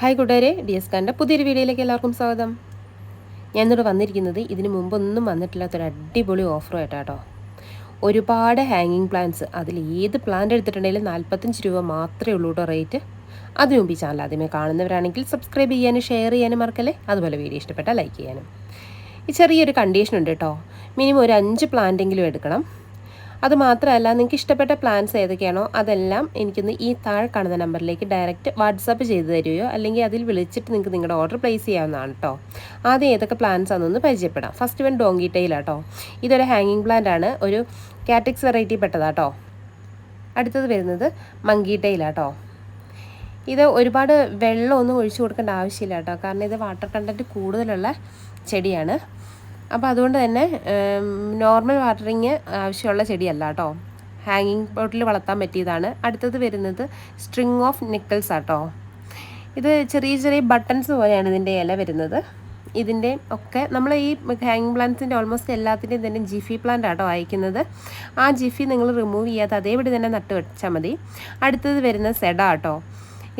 Hi കൂട്ടുകാരെ D S Kante പുതിയൊരു വീഡിയോയിലേക്ക് എല്ലാവർക്കും സ്വാഗതം. ഞാൻ ഇന്നിവിടെ വന്നിരിക്കുന്നത് ഇതിന് മുമ്പൊന്നും വന്നിട്ടില്ലാത്തൊരു അടിപൊളി ഓഫറുമായിട്ടാട്ടോ. ഒരുപാട് ഹാങ്ങിങ് പ്ലാന്റ്സ് അതിൽ ഏത് പ്ലാന്റ് എടുത്തിട്ടുണ്ടെങ്കിലും നാൽപ്പത്തഞ്ച് രൂപ മാത്രമേ ഉള്ളൂ കേട്ടോ റേറ്റ് അതിനു മുമ്പ് ഈ ചാനൽ ആദ്യമേ കാണുന്നവരാണെങ്കിൽ സബ്സ്ക്രൈബ് ചെയ്യാനും ഷെയർ ചെയ്യാനും മറക്കല്ലേ? അതുപോലെ വീഡിയോ ഇഷ്ടപ്പെട്ടാൽ ലൈക്ക് ചെയ്യാനും. ഈ ചെറിയൊരു കണ്ടീഷൻ ഉണ്ട് കേട്ടോ. മിനിമം ഒരു അഞ്ച് പ്ലാന്റെങ്കിലും എടുക്കണം. അത് മാത്രമല്ല നിങ്ങൾക്ക് ഇഷ്ടപ്പെട്ട പ്ലാൻസ് ഏതൊക്കെയാണോ അതെല്ലാം എനിക്കൊന്ന് ഈ താഴെ കാണുന്ന നമ്പറിലേക്ക് ഡയറക്റ്റ് വാട്സാപ്പ് ചെയ്ത് തരുകയോ അല്ലെങ്കിൽ അതിൽ വിളിച്ചിട്ട് നിങ്ങൾക്ക് നിങ്ങളുടെ ഓർഡർ പ്ലേസ് ചെയ്യാവുന്നതാണ് കേട്ടോ ആദ്യം ഏതൊക്കെ പ്ലാൻസ് ആണെന്നൊന്ന് പരിചയപ്പെടാം. ഫസ്റ്റ് വൺ ഡോങ്കി ടൈലാട്ടോ ഇതൊരു ഹാങ്ങിങ് പ്ലാന്റ് ആണ്. ഒരു കാറ്റക്സ് വെറൈറ്റി പെട്ടതാട്ടോ അടുത്തത് വരുന്നത് മങ്കി ടൈലാട്ടോ ഇത് ഒരുപാട് വെള്ളമൊന്നും ഒഴിച്ചു കൊടുക്കേണ്ട ആവശ്യമില്ല കേട്ടോ കാരണം ഇത് വാട്ടർ കണ്ടന്റ് കൂടുതലുള്ള ചെടിയാണ്. അപ്പോൾ അതുകൊണ്ട് തന്നെ നോർമൽ വാട്ടറിങ് ആവശ്യമുള്ള ചെടിയല്ല കേട്ടോ. ഹാങ്ങിങ് പോട്ടിൽ വളർത്താൻ പറ്റിയതാണ്. അടുത്തത് വരുന്നത് സ്ട്രിങ് ഓഫ് നിക്കിൾസ് ആട്ടോ. ഇത് ചെറിയ ചെറിയ ബട്ടൺസ് പോലെയാണ് ഇതിന്റെ ഇല വരുന്നത്. ഇതിന്റെ ഒക്കെ നമ്മൾ ഈ ഹാങ്ങിങ് പ്ലാന്റ്സിന്റെ ഓൾമോസ്റ്റ് എല്ലാത്തിന്റെയും തന്നെ ജിഫി പ്ലാന്റ് ആട്ടോ അയക്കുന്നത് ആ ജിഫി നിങ്ങൾ റിമൂവ് ചെയ്യാതെ അതേപടി തന്നെ നട്ട് വെച്ചാൽ മതി. അടുത്തത് വരുന്നത് സെഡ ആട്ടോ.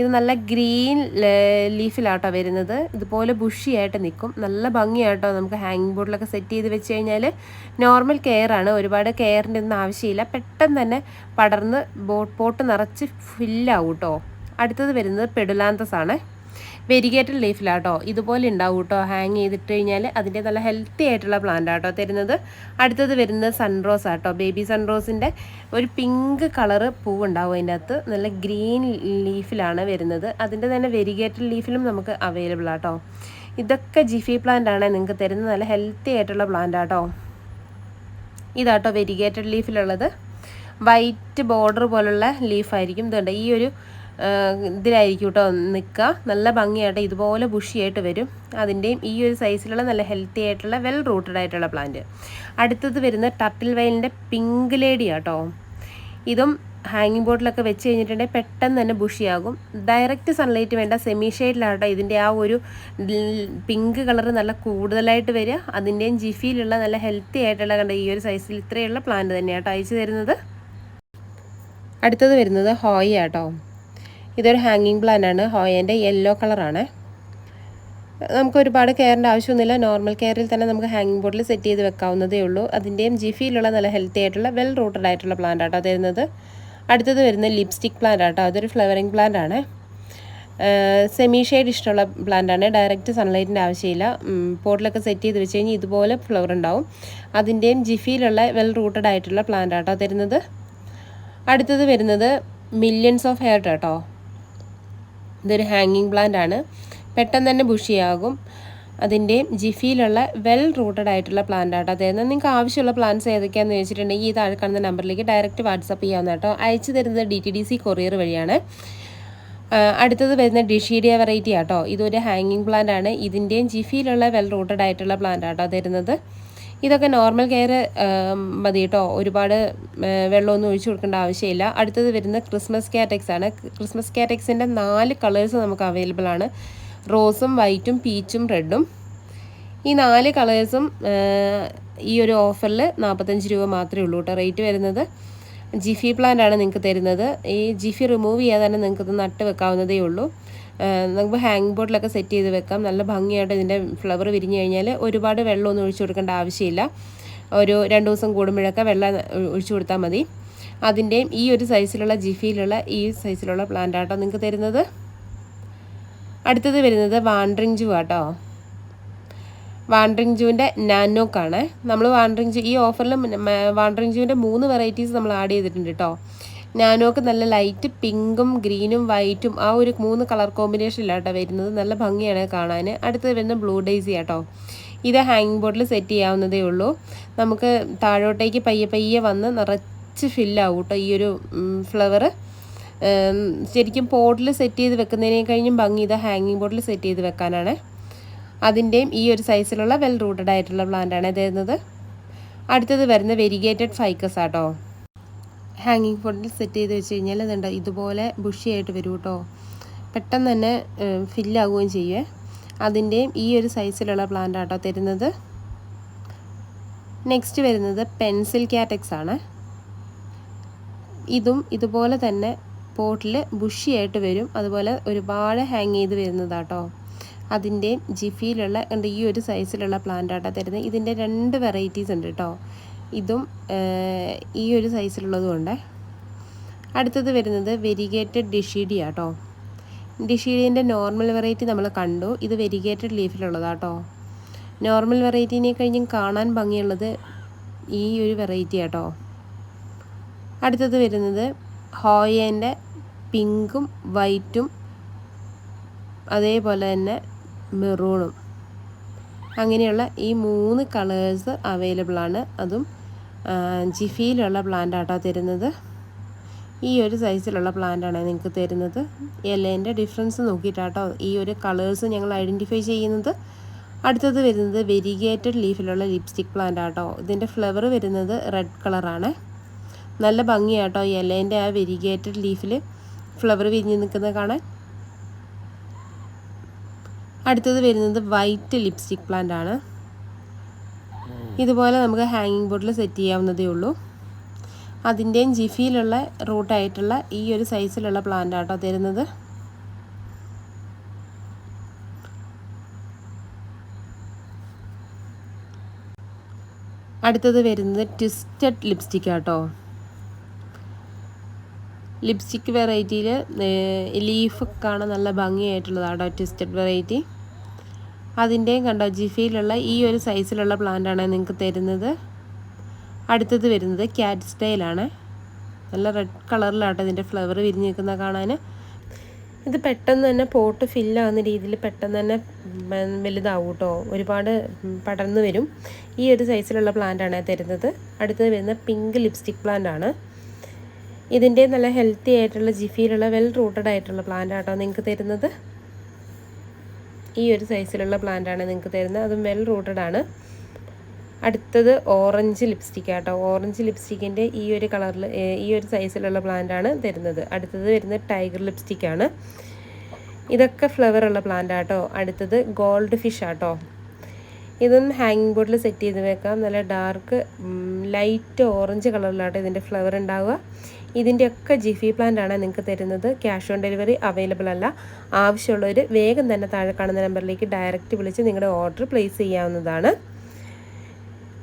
ഇത് നല്ല ഗ്രീൻ ലീഫിലാട്ടോ വരുന്നത്. ഇതുപോലെ ബുഷിയായിട്ട് നിൽക്കും നല്ല ഭംഗിയാട്ടോ നമുക്ക് ഹാങ്ങിങ് ബോർഡിലൊക്കെ സെറ്റ് ചെയ്ത് വെച്ച് കഴിഞ്ഞാൽ നോർമൽ കെയർ ആണ്. ഒരുപാട് കെയറിന്റെ ഒന്നും ആവശ്യമില്ല. പെട്ടെന്ന് തന്നെ പടർന്ന് ബോട്ട് പോട്ട് നിറച്ച് ഫില്ലാവും കേട്ടോ അടുത്തത് വരുന്നത് പെഡുലാന്തസ് ആണ് വെരിഗേറ്റഡ് ലീഫിലാട്ടോ ഇതുപോലെ ഉണ്ടാവും കേട്ടോ ഹാങ് ചെയ്തിട്ട് കഴിഞ്ഞാൽ അതിന്റെ നല്ല ഹെൽത്തി ആയിട്ടുള്ള പ്ലാന്റ് ആട്ടോ തരുന്നത്. അടുത്തത് വരുന്നത് സൺറോസ് ആട്ടോ ബേബി സൺറോസിന്റെ ഒരു പിങ്ക് കളറ് പൂവുണ്ടാവും അതിന്റെ അകത്ത്. നല്ല ഗ്രീൻ ലീഫിലാണ് വരുന്നത്. അതിന്റെ തന്നെ വെരിഗേറ്റഡ് ലീഫിലും നമുക്ക് അവൈലബിൾ ആട്ടോ ഇതൊക്കെ ജിഫി പ്ലാന്റ് ആണ്. നിങ്ങൾക്ക് തരുന്ന നല്ല ഹെൽത്തി ആയിട്ടുള്ള പ്ലാന്റ് ആട്ടോ ഇതാട്ടോ വെരിഗേറ്റഡ് ലീഫിലുള്ളത് വൈറ്റ് ബോർഡർ പോലുള്ള ലീഫായിരിക്കും ഇതുണ്ട്. ഈ ഒരു ഇതിലായിരിക്കും കേട്ടോ നിൽക്കുക. നല്ല ഭംഗിയായിട്ട് ഇതുപോലെ ബുഷിയായിട്ട് വരും. അതിന്റെയും ഈ ഒരു സൈസിലുള്ള നല്ല ഹെൽത്തി ആയിട്ടുള്ള വെൽ റൂട്ടഡ് ആയിട്ടുള്ള പ്ലാന്റ് അടുത്തത് വരുന്ന ടർട്ടിൽ വയലിന്റെ പിങ്ക് ലേഡി ആട്ടോ ഇതും ഹാങ്ങിങ് ബോട്ടിലൊക്കെ വെച്ച് കഴിഞ്ഞിട്ടുണ്ടെങ്കിൽ പെട്ടെന്ന് തന്നെ ബുഷിയാകും ഡയറക്റ്റ് സൺലൈറ്റ് വേണ്ട സെമി ഷെയ്ഡിലാട്ടോ ഇതിന്റെ ആ ഒരു പിങ്ക് കളർ നല്ല കൂടുതലായിട്ട് വരിക. അതിന്റെയും ജിഫിയിലുള്ള നല്ല ഹെൽത്തി ആയിട്ടുള്ള കണ്ട ഈ ഒരു സൈസിൽ ഇത്രയുള്ള പ്ലാന്റ് തന്നെയാട്ടോ അയച്ചു തരുന്നത്. അടുത്തത് വരുന്നത് ഹോയി ആട്ടോ ഇതൊരു ഹാങ്ങിങ് ആണ്. ഹോയേന്റെ യെല്ലോ കളറാണ് നമുക്ക് ഒരുപാട് കെയറിന്റെ ആവശ്യമൊന്നുമില്ല. നോർമൽ കെയറിൽ തന്നെ നമുക്ക് ഹാങ്ങിങ് ബോർഡിൽ സെറ്റ് ചെയ്ത് വെക്കാവുന്നതേ ഉള്ളൂ. അതിന്റെയും ജിഫിയിലുള്ള നല്ല ഹെൽത്തി ആയിട്ടുള്ള വെൽ റൂട്ടഡ് ആയിട്ടുള്ള പ്ലാന്റ് ആട്ടോ തരുന്നത്. അടുത്തത് വരുന്നത് ലിപ്സ്റ്റിക് പ്ലാന്റ് ആട്ടോ. അതൊരു ഫ്ലവറിങ് പ്ലാന്റ് ആണ്. സെമി ഷെയ്ഡ് ഇഷ്ടമുള്ള പ്ലാന്റ് ആണ്. ഡയറക്റ്റ് സൺലൈറ്റിന്റെ ആവശ്യമില്ല. പോട്ടിലൊക്കെ സെറ്റ് ചെയ്ത് വെച്ച് കഴിഞ്ഞാൽ ഇതുപോലെ ഫ്ലവർ ഉണ്ടാവും. അതിന്റെയും ജിഫിയിലുള്ള വെൽ റൂട്ടഡ് ആയിട്ടുള്ള പ്ലാന്റ് ആട്ടോ തരുന്നത്. അടുത്തത് വരുന്നത് മില്യൺസ് ഓഫ് ഹെയർ കേട്ടോ ഇതൊരു ഹാങ്ങിങ് പ്ലാന്റ് ആണ്. പെട്ടെന്ന് തന്നെ ബുഷിയാകും അതിന്റെ ജിഫിയിലുള്ള വെൽ റൂട്ടഡ് ആയിട്ടുള്ള പ്ലാന്റ് ആട്ടോ. അതായത് നിങ്ങൾക്ക് ആവശ്യമുള്ള പ്ലാന്റ്സ് ഏതൊക്കെയാണെന്ന് വെച്ചിട്ടുണ്ടെങ്കിൽ ഈ താഴെ കാണുന്ന നമ്പറിലേക്ക് ഡയറക്റ്റ് വാട്സപ്പ് ചെയ്യാവുന്ന കേട്ടോ. അയച്ചു തരുന്നത് D T D C courier വഴിയാണ്. അടുത്തത് വരുന്ന ഡിഷീഡിയ വെറൈറ്റി ആട്ടോ. ഇതൊരു ഹാങ്ങിങ് പ്ലാന്റ് ആണ്. ഇതിന്റെയും ജിഫിയിലുള്ള വെൽ റൂട്ടഡ് ആയിട്ടുള്ള പ്ലാന്റ് ആട്ടോ തരുന്നത്. ഇതൊക്കെ നോർമൽ കെയർ മതി കേട്ടോ ഒരുപാട് വെള്ളമൊന്നും ഒഴിച്ചു കൊടുക്കേണ്ട ആവശ്യമില്ല. അടുത്തത് വരുന്ന ക്രിസ്മസ് കാറ്റക്സ് ആണ്. ക്രിസ്മസ് കാറ്റക്സിന്റെ നാല് കളേഴ്സ് നമുക്ക് അവൈലബിൾ ആണ്. റോസും വൈറ്റും പീച്ചും റെഡും ഈ നാല് കളേഴ്സും ഈ ഒരു ഓഫറിൽ നാൽപ്പത്തഞ്ച് രൂപ മാത്രമേ ഉള്ളൂ കേട്ടോ റേറ്റ് വരുന്നത് ജിഫി പ്ലാന്റ് ആണ് നിങ്ങൾക്ക് തരുന്നത്. ഈ ജിഫി റിമൂവ് ചെയ്യാതെ തന്നെ നിങ്ങൾക്ക് ഇത് നട്ട് വെക്കാവുന്നതേ ഉള്ളൂ. നമുക്ക് ഹാങ് ബോർഡിലൊക്കെ സെറ്റ് ചെയ്ത് വെക്കാം. നല്ല ഭംഗിയായിട്ട് ഇതിന്റെ ഫ്ലവർ വിരിഞ്ഞു കഴിഞ്ഞാൽ ഒരുപാട് വെള്ളമൊന്നും ഒഴിച്ചു കൊടുക്കേണ്ട ആവശ്യമില്ല. ഒരു രണ്ട് ദിവസം കൂടുമ്പോഴൊക്കെ വെള്ളം ഒഴിച്ചു കൊടുത്താൽ മതി. അതിന്റെയും ഈ ഒരു സൈസിലുള്ള ജിഫിയിലുള്ള ഈ സൈസിലുള്ള പ്ലാന്റ് ആട്ടോ നിങ്ങൾക്ക് തരുന്നത്. അടുത്തത് വരുന്നത് വാൻഡ്രിങ് ജൂ ആട്ടോ. വാൻഡ്രിങ് ജൂവിന്റെ നാനോക്കാണ്. നമ്മൾ വാൻഡ്രിങ് ജൂ ഈ ഓഫറിൽ വാൻഡ്രിങ് ജൂവിന്റെ മൂന്ന് വെറൈറ്റീസ് നമ്മൾ ആഡ് ചെയ്തിട്ടുണ്ട് കേട്ടോ. നാനോക്ക് നല്ല ലൈറ്റ് പിങ്കും ഗ്രീനും വൈറ്റും ആ ഒരു മൂന്ന് കളർ കോമ്പിനേഷനിലാട്ടോ വരുന്നത്. നല്ല ഭംഗിയാണ് കാണാൻ അടുത്തത് വരുന്ന ബ്ലൂ ഡേസി ആട്ടോ. ഇത് ഹാങ്ങിങ് ബോർഡിൽ സെറ്റ് ചെയ്യാവുന്നതേ ഉള്ളൂ. നമുക്ക് താഴോട്ടേക്ക് പയ്യെ പയ്യെ വന്ന് നിറച്ച് ഫില്ലാവും കേട്ടോ ഈ ഒരു ഫ്ലവർ ശരിക്കും പോട്ടിൽ സെറ്റ് ചെയ്ത് വെക്കുന്നതിനെ കഴിഞ്ഞും ഭംഗി ഇത് ഹാങ്ങിങ് ബോർഡിൽ സെറ്റ് ചെയ്ത് വെക്കാനാണ്. അതിന്റെയും ഈ ഒരു സൈസിലുള്ള വെൽ റൂട്ടഡ് ആയിട്ടുള്ള പ്ലാന്റാണ് തരുന്നത് അടുത്തത് വരുന്ന വെരിഗേറ്റഡ് ഫൈക്കസ് ആട്ടോ. ഹാങ്ങിങ് ബോർഡിൽ സെറ്റ് ചെയ്ത് വെച്ച് കഴിഞ്ഞാൽ ഇതുണ്ട് ഇതുപോലെ ബുഷിയായിട്ട് വരും കേട്ടോ പെട്ടെന്ന് തന്നെ ഫില്ലാവുകയും ചെയ്യുമേ അതിന്റെയും ഈ ഒരു സൈസിലുള്ള പ്ലാന്റ് ആട്ടോ തരുന്നത്. നെക്സ്റ്റ് വരുന്നത് പെൻസിൽ കാറ്റക്സ് ആണ്. ഇതും ഇതുപോലെ തന്നെ പോട്ടിൽ ബുഷിയായിട്ട് വരും. അതുപോലെ ഒരുപാട് ഹാങ് ചെയ്ത് വരുന്നതാട്ടോ. അതിന്റെയും ജിഫിയിലുള്ള ഈ ഒരു സൈസിലുള്ള പ്ലാന്റ് ആട്ടോ തരുന്നത്. ഇതിന്റെ രണ്ട് വെറൈറ്റീസ് ഉണ്ട് കേട്ടോ ഇതും ഈ ഒരു സൈസിലുള്ളതും ഉണ്ട് അടുത്തത് വരുന്നത് വെരിഗേറ്റഡ് ഡിഷീഡി ആട്ടോ ഡിഷീഡിന്റെ നോർമൽ വെറൈറ്റി നമ്മൾ കണ്ടു. ഇത് വെരിഗേറ്റഡ് ലീഫിലുള്ളതാട്ടോ. നോർമൽ വെറൈറ്റീനെ കഴിഞ്ഞും കാണാൻ ഭംഗിയുള്ളത് ഈ ഒരു വെറൈറ്റി ആട്ടോ അടുത്തത് വരുന്നത് ഹോയേന്റെ പിങ്കും വൈറ്റും അതേപോലെ തന്നെ മെറൂണും. അങ്ങനെയുള്ള ഈ മൂന്ന് കളേഴ്സ് അവൈലബിൾ ആണ് അതും ജിഫിയിലുള്ള പ്ലാന്റ് ആട്ടോ തരുന്നത്. ഈ ഒരു സൈസിലുള്ള പ്ലാന്റാണ് നിങ്ങൾക്ക് തരുന്നത്. ഇലേന്റെ ഡിഫറൻസ് നോക്കിയിട്ടാട്ടോ ഈ ഒരു കളേഴ്സ് ഞങ്ങൾ ഐഡന്റിഫൈ ചെയ്യുന്നത്. അടുത്തത് വരുന്നത് വെരിഗേറ്റഡ് ലീഫിലുള്ള ലിപ്സ്റ്റിക് പ്ലാന്റ് ആട്ടോ. ഇതിന്റെ ഫ്ലവർ വരുന്നത് റെഡ് കളറാണ് നല്ല ഭംഗിയാട്ടോ ഇലേന്റെ ആ വെരിഗേറ്റഡ് ലീഫിൽ ഫ്ലവർ വിരിഞ്ഞ് നിൽക്കുന്നത് കാണാൻ. അടുത്തത് വരുന്നത് വൈറ്റ് ലിപ്സ്റ്റിക് പ്ലാന്റ് ആണ്. ഇതുപോലെ നമുക്ക് ഹാങ്ങിങ് ബോർഡിൽ സെറ്റ് ചെയ്യാവുന്നതേ ഉള്ളൂ. അതിന്റെയും ജിഫിയിലുള്ള റൂട്ടായിട്ടുള്ള ഈ ഒരു സൈസിലുള്ള പ്ലാന്റ് ആട്ടോ തരുന്നത്. അടുത്തത് വരുന്നത് ട്വിസ്റ്റഡ് ലിപ്സ്റ്റിക് ആട്ടോ. ലിപ്സ്റ്റിക് വെറൈറ്റിയിൽ ലീഫ് കാണാൻ നല്ല ഭംഗിയായിട്ടുള്ളതാട്ടോ ട്വിസ്റ്റഡ് വെറൈറ്റി അതിന്റെയും കണ്ടോ ജിഫിയിലുള്ള ഈ ഒരു സൈസിലുള്ള പ്ലാന്റാണ് നിങ്ങൾക്ക് തരുന്നത്. അടുത്തത് വരുന്നത് ക്യാറ്റ് സ്റ്റൈലാണ് നല്ല റെഡ് കളറിലാട്ടോ ഇതിന്റെ ഫ്ലവർ വിരിഞ്ഞ് നിൽക്കുന്ന കാണാൻ. ഇത് പെട്ടെന്ന് തന്നെ പോട്ട് ഫില്ലാകുന്ന രീതിയിൽ പെട്ടെന്ന് തന്നെ വലുതാവും കേട്ടോ ഒരുപാട് പടർന്നു വരും. ഈ ഒരു സൈസിലുള്ള പ്ലാന്റാണ് തരുന്നത്. അടുത്തത് വരുന്നത് പിങ്ക് ലിപ്സ്റ്റിക് പ്ലാന്റ് ആണ്. ഇതിന്റെ നല്ല ഹെൽത്തി ആയിട്ടുള്ള ജിഫിയിലുള്ള വെൽ റൂട്ടഡ് ആയിട്ടുള്ള പ്ലാന്റ് ആട്ടോ നിങ്ങൾക്ക് തരുന്നത്. ഈ ഒരു സൈസിലുള്ള ആണ് നിങ്ങൾക്ക് തരുന്നത്. അതും വെൽ റൂട്ടഡ് ആണ്. അടുത്തത് ഓറഞ്ച് ലിപ്സ്റ്റിക് ആട്ടോ. ഓറഞ്ച് ലിപ്സ്റ്റിക്കിന്റെ ഈ ഒരു കളറിൽ ഈ ഒരു സൈസിലുള്ള ആണ് തരുന്നത്. അടുത്തത് വരുന്നത് ടൈഗർ ലിപ്സ്റ്റിക് ആണ്. ഇതൊക്കെ ഫ്ലവർ ഉള്ള പ്ലാന്റ് ആട്ടോ. അടുത്തത് ഗോൾഡ് ഫിഷ് ആട്ടോ. ഇതും ഹാങ്ങിങ് ബോർഡിൽ സെറ്റ് ചെയ്ത് വെക്കാം. നല്ല ഡാർക്ക് ലൈറ്റ് ഓറഞ്ച് കളറിലാട്ടോ ഇതിന്റെ ഫ്ലവർ ഉണ്ടാവുക. ഇതിന്റെയൊക്കെ ജിഫി പ്ലാന്റ് ആണ് നിങ്ങൾക്ക് തരുന്നത്. ക്യാഷ് ഓൺ ഡെലിവറി അവൈലബിൾ അല്ല. ആവശ്യമുള്ളവർ വേഗം തന്നെ താഴെ കാണുന്ന നമ്പറിലേക്ക് ഡയറക്റ്റ് വിളിച്ച് നിങ്ങളുടെ ഓർഡർ പ്ലേസ് ചെയ്യാവുന്നതാണ്.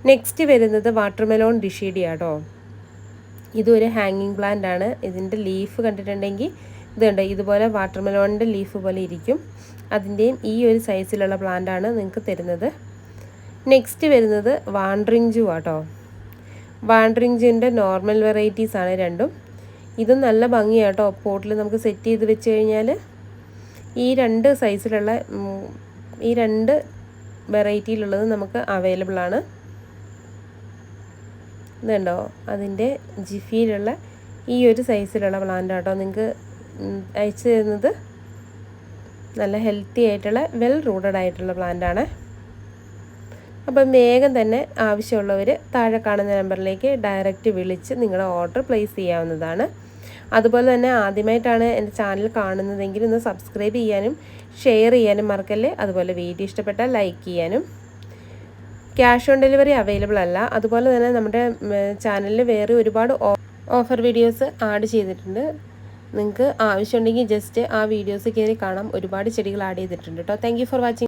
നെക്സ്റ്റ് വരുന്നത് വാട്ടർമെലോൺ ഡിഷീഡി ആട്ടോ ഇതൊരു ഹാങ്ങിങ് പ്ലാന്റ് ആണ്. ഇതിന്റെ ലീഫ് കണ്ടിട്ടുണ്ടെങ്കിൽ ഇതുണ്ട്. ഇതുപോലെ വാട്ടർമെലോണിന്റെ ലീഫ് പോലെ ഇരിക്കും. അതിന്റെയും ഈ ഒരു സൈസിലുള്ള പ്ലാന്റ് ആണ് നിങ്ങൾക്ക് തരുന്നത്. നെക്സ്റ്റ് വരുന്നത് വാണ്ടറിങ് ആട്ടോ. വാണ്ടറിങ് നോർമൽ വെറൈറ്റീസ് ആണ് രണ്ടും. ഇതും നല്ല ഭംഗിയാണ് കേട്ടോ പോട്ടിൽ നമുക്ക് സെറ്റ് ചെയ്ത് വെച്ച് കഴിഞ്ഞാൽ ഈ രണ്ട് സൈസിലുള്ള ഈ രണ്ട് വെറൈറ്റിയിലുള്ളത് നമുക്ക് അവൈലബിൾ ആണ്. ഇതുണ്ടോ? അതിന്റെ ജിഫിയിലുള്ള ഈ ഒരു സൈസിലുള്ള പ്ലാന്റ് കേട്ടോ നിങ്ങൾക്ക് അയച്ചു തരുന്നത് നല്ല ഹെൽത്തി ആയിട്ടുള്ള വെൽ റൂട്ടഡ് ആയിട്ടുള്ള പ്ലാന്റാണ് അപ്പം വേഗം തന്നെ ആവശ്യമുള്ളവർ താഴെ കാണുന്ന നമ്പറിലേക്ക് ഡയറക്റ്റ് വിളിച്ച് നിങ്ങളുടെ ഓർഡർ പ്ലേസ് ചെയ്യാവുന്നതാണ്. അതുപോലെ തന്നെ ആദ്യമായിട്ടാണ് എന്റെ ചാനൽ കാണുന്നതെങ്കിൽ ഒന്ന് സബ്സ്ക്രൈബ് ചെയ്യാനും ഷെയർ ചെയ്യാനും മറക്കല്ലേ? അതുപോലെ വീഡിയോ ഇഷ്ടപ്പെട്ടാൽ ലൈക്ക് ചെയ്യാനും. ക്യാഷ് ഓൺ ഡെലിവറി അവൈലബിൾ അല്ല. അതുപോലെ തന്നെ നമ്മുടെ ചാനലിൽ വേറെ ഒരുപാട് ഓഫർ വീഡിയോസ് ആഡ് ചെയ്തിട്ടുണ്ട്. നിങ്ങൾക്ക് ആവശ്യമുണ്ടെങ്കിൽ ജസ്റ്റ് ആ വീഡിയോസ് കയറി കാണാം. ഒരുപാട് ചെടികൾ ആഡ് ചെയ്തിട്ടുണ്ട് കേട്ടോ താങ്ക് ഫോർ വാച്ചിങ്